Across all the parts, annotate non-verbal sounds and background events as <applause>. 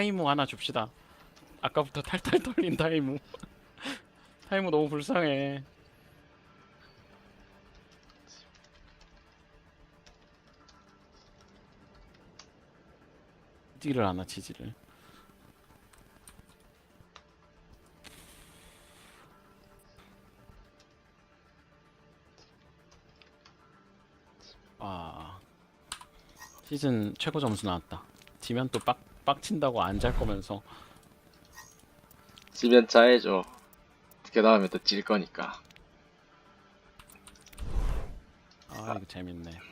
타이무 하나 줍시다. 아까부터 탈탈 털린 타이무. 타이무 너무 불쌍해. 치지를 않아 치지를. 아 시즌 최고 점수 나왔다. 지면 또 빡 빡친다고 안 잘 거면서 지면 짜해줘. 그 다음에 또 질 거니까. 아 이거 재밌네.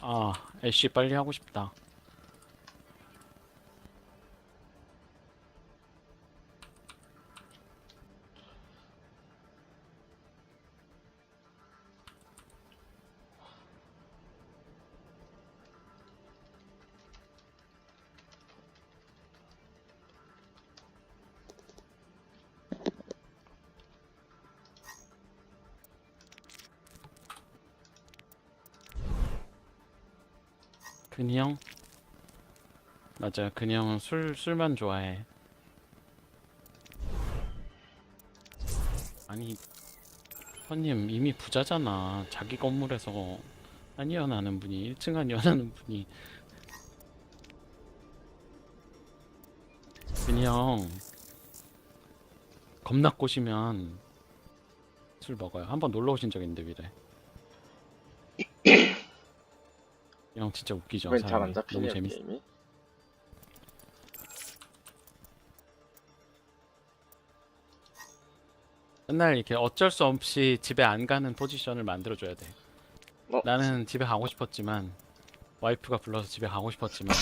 아, 애쉬 빨리 하고 싶다. 근이 형? 맞아, 근이 형은 술, 술만 좋아해. 아니, 형님 이미 부자잖아. 자기 건물에서 한의원하는 분이, 1층 한의원하는 분이. 근이 형, 겁나 꼬시면 술 먹어요. 한번 놀러 오신 적 있는데, 미래. 이형 진짜 웃기죠. 왜잘 사람이. 안 잡히냐 너무 재밌어. 게임이? 맨날 이렇게 어쩔 수 없이 집에 안 가는 포지션을 만들어줘야 돼. 어? 나는 집에 가고 싶었지만 와이프가 불러서 집에 가고 싶었지만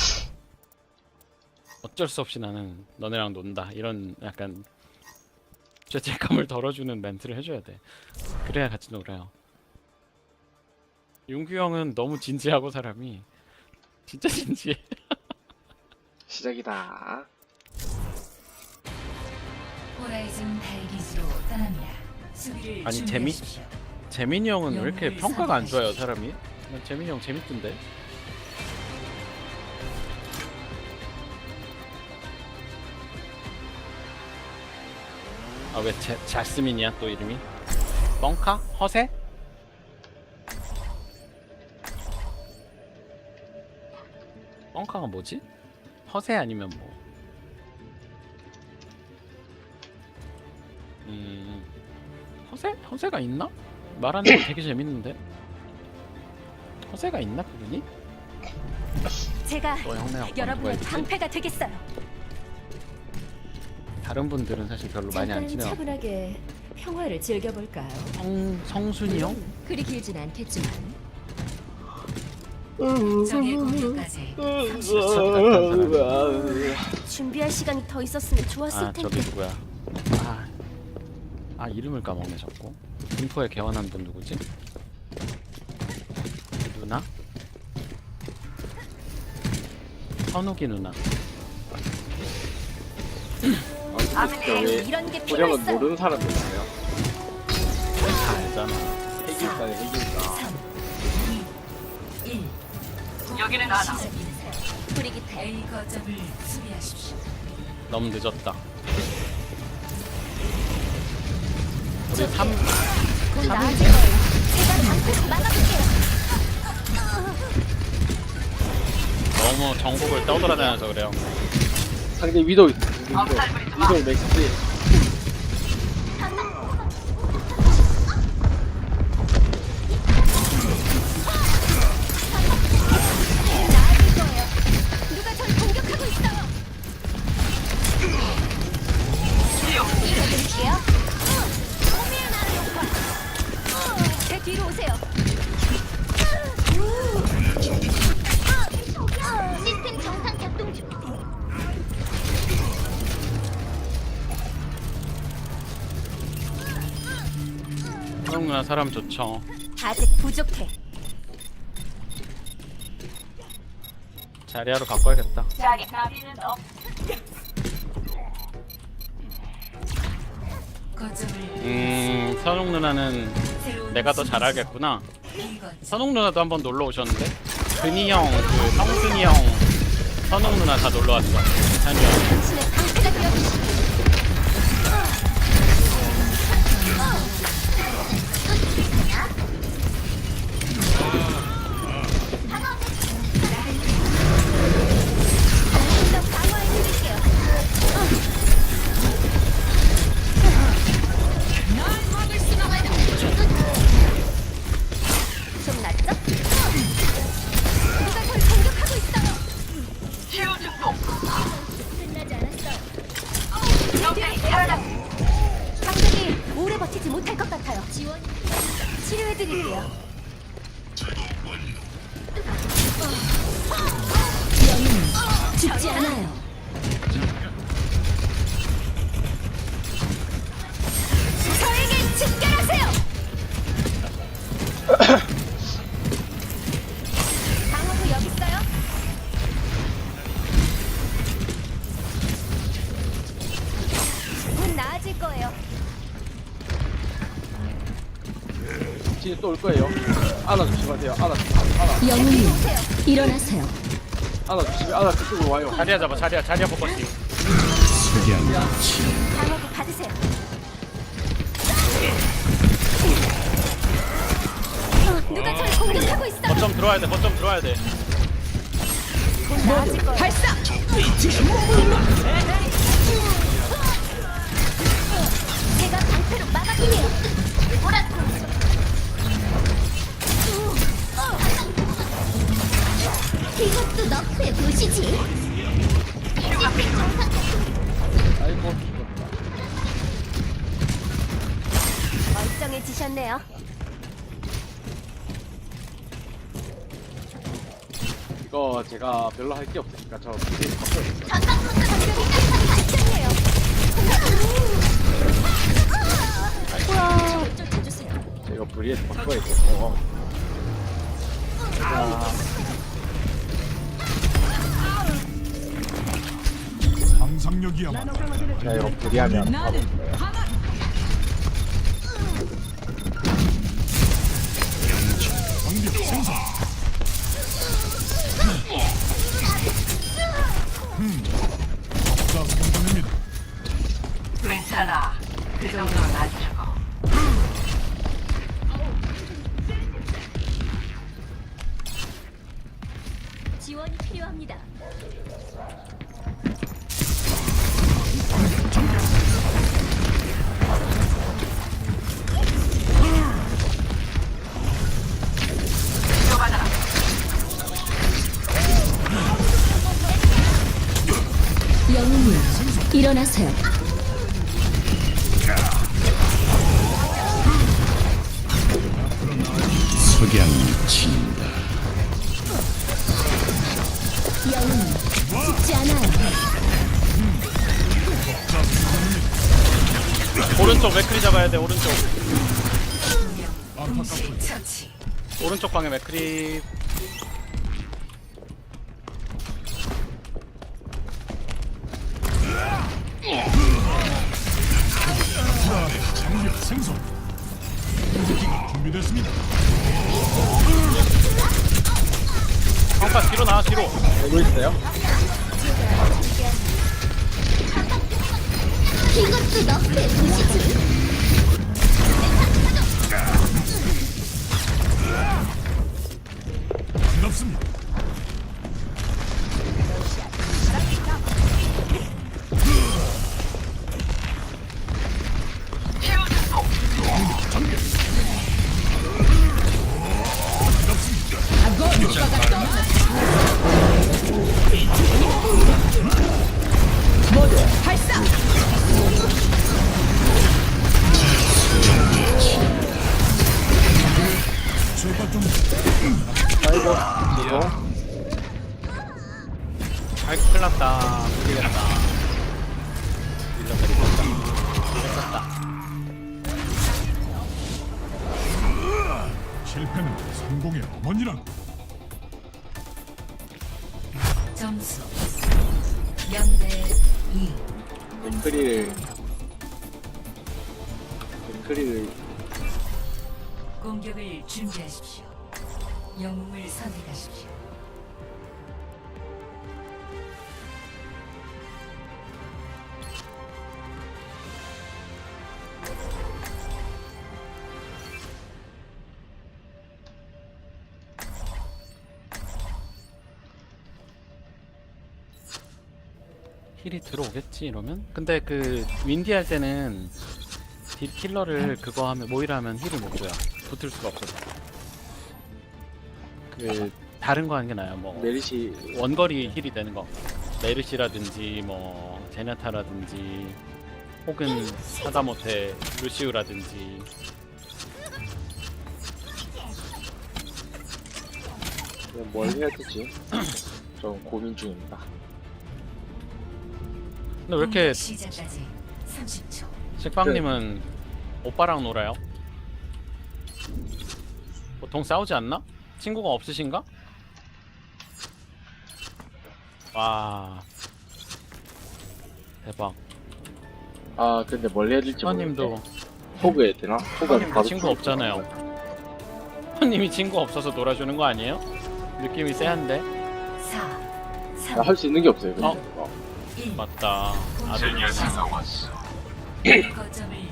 어쩔 수 없이 나는 너네랑 논다 이런 약간 죄책감을 <laughs> 덜어주는 멘트를 해줘야 돼. 그래야 같이 놀아요. 윤규 형은 너무 진지하고 사람이 진짜 진지해. 시작이다. 호라이즌 달기지로 떠납니다. 수비를 아니, 재미- 준비하십시오. 재민이 형은 왜 이렇게 평가가 안 좋아요. 사람이? 난 재민이 형 재밌던데. 아왜 자스민이야 또 이름이? 뻥카? 허세? 뻥카가 뭐지? 허세 아니면 뭐? 음 허세? 허세가 있나? 말하는 거 되게 재밌는데 허세가 있나 그분이? 제가 너 형네하고 여러분의 누가 방패가 되겠어요. 다른 분들은 사실 별로 많이 안 잠깐 친해요. 차분하게 평화를 즐겨볼까요? 성 성순이 형? 그리 길진 않겠지만 적의 공격까지 준비할 시간이 더 있었으면 좋았을 아 텐데. 저기 누구야? 아, 아 이름을 까먹네 자꾸. 김포에 개원한 분 누구지? 누나? 선욱이 누나. 아, 바로 왜 이런 게 호령은 필요했어요. 모르는 사람들 있어요? 다 알잖아. 해길사네 해길사. 1 여기는 아나. 브리기테 A 거점을 수비하십시오. 너무 늦었다. 우리 3 곧 나아질 거예요. 제가 방패를 막아볼게요. 너무 전국을 떠돌아다녀서 그래요. 상대 위도우 있어. 위도우 맥스. 오미의 나를 제 뒤로 오세요. 시스템 정상 작동 중. 형은 누나 사람 좋죠. 아직 부족해. 자리하러 바꿔야겠다. 거점을 음, 선웅 누나는 내가 더 잘 알겠구나. 선웅 누나도 한번 놀러 오셨는데 근이 형, 그 성순이 형, 선웅 누나 다 놀러 왔어. 한주 일어나세요. 안아 조심해. 안아 그쪽으로 와요. 자리야 잡아, 자리야, 자리야 포커싱. 방어구 받으세요. 어, 누가 절 공격하고 있어? 거점 들어와야 돼, 거점 들어와야 돼. 발사! 제가 방패로 막아줄게요. 이것도 너프에 보시지. 아이고. 멀쩡해지셨네요. 이거 제가 별로 할 게 없으니까 저 바꿔요. 발전해요. 우와. 쫓아주세요. 제가 브리에서 바꿔야 돼. 어. 상상력이야말로. 자 이거 브리하면 일어나세요. 석양이 친다 영웅 죽지 않아요. 오른쪽 맥크리 잡아야 돼, 오른쪽. 오른쪽 방에 맥크리. 생성 공격기가 준비됐습니다 방파 뒤로 나와, 뒤로. 되고 있어요. 이것도 너프에 보시지. 이거. 아이, 큰일 났다. 모르겠다. 밀려버리겠다. 뺐었다. 실패는 성공의 어머니라고. 점수 0대 2 맥크리를 맥크리를 공격을 준비하십시오 영웅을 선택하십시오 힐이 들어오겠지 이러면? 근데 그 윈디 할 때는 딜 킬러를 그거 하면 모이라 하면 힐을 못 줘요. 붙을 수가 없어서. 그 다른 거 하는 게 나아요. 뭐 메리시 원거리 힐이 되는 거. 메르시라든지 뭐 제나타라든지 혹은 하다못해 루시우라든지 뭘 해야 되지? <clears throat> 좀 고민 중입니다. 근데 왜 이렇게 공격 시작까지 30초 식빵님은 오빠랑 놀아요? 보통 싸우지 않나? 친구가 없으신가? 와 대박 아 근데 뭘 해야 될지 호님도 모르겠네. 호그 해야 되나? 호그가 호님도 친구 없잖아요 호님이 친구 없어서 놀아주는 거 아니에요? 느낌이 쎄한데 4 3 할수 있는 게 없어요. 근데. 어? 어. 1 맞다 아들 거점을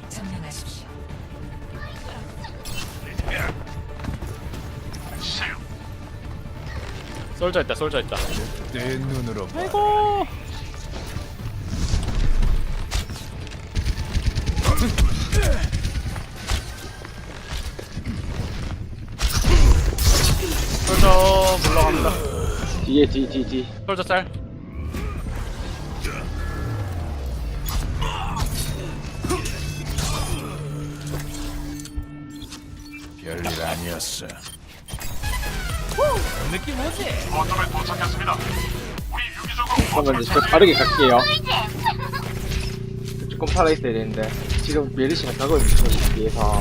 솔져 있다 솔져 있다. 내 눈으로 아이고. 솔져 물러갑니다. 뒤에 뒤 뒤 뒤. 솔져 쌀. 별일 아니었어. 잠깐만 저 빠르게 갈게요. 조금 살아 있어야 되는데 지금 메리시가 가고 있는 뒤에서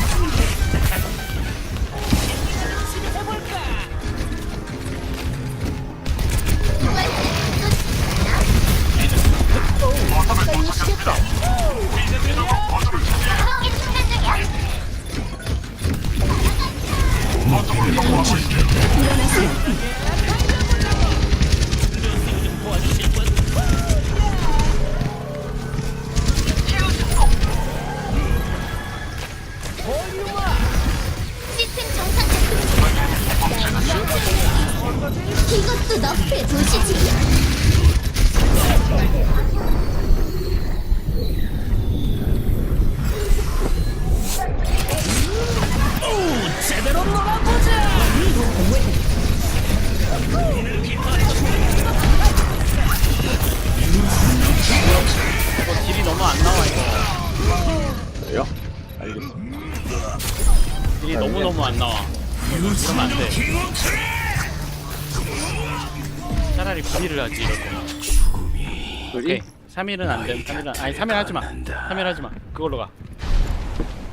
오케이. 3일은 안 돼. 3일은 아니 3일 하지 마. 3일 하지 마. 그걸로 가.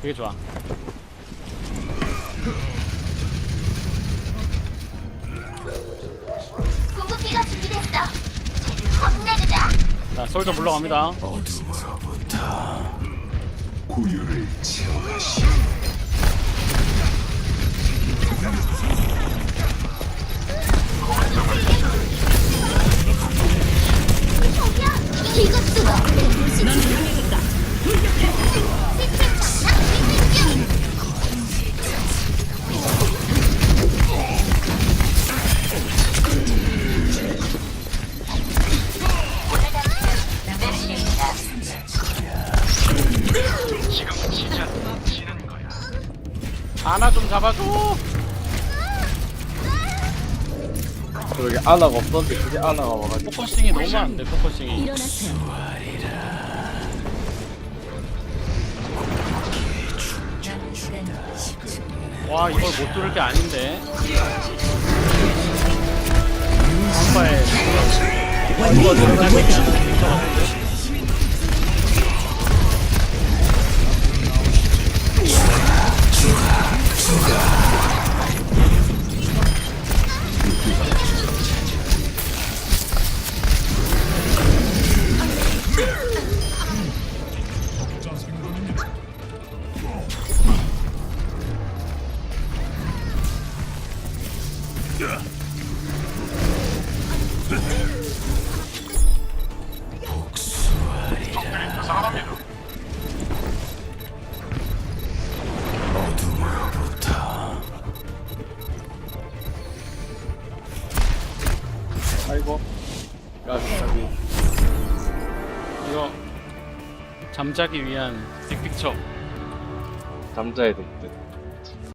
그게 좋아. 궁극기가 준비됐어. 혼내주자. 자 솔저 물러갑니다. 어둠으로부터 구유를 채워가시. 이것도 너프의 도시 아나가 없었는데 그게 아나가 와가지고 포커싱이 너무 안 돼. 포커싱이. 일어나세요. 남은 시간 10초. 와 이걸 못 뚫을 게 아닌데. 한바에 이거 들어가면 잠자기 위한 빅픽처. 잠자야 될듯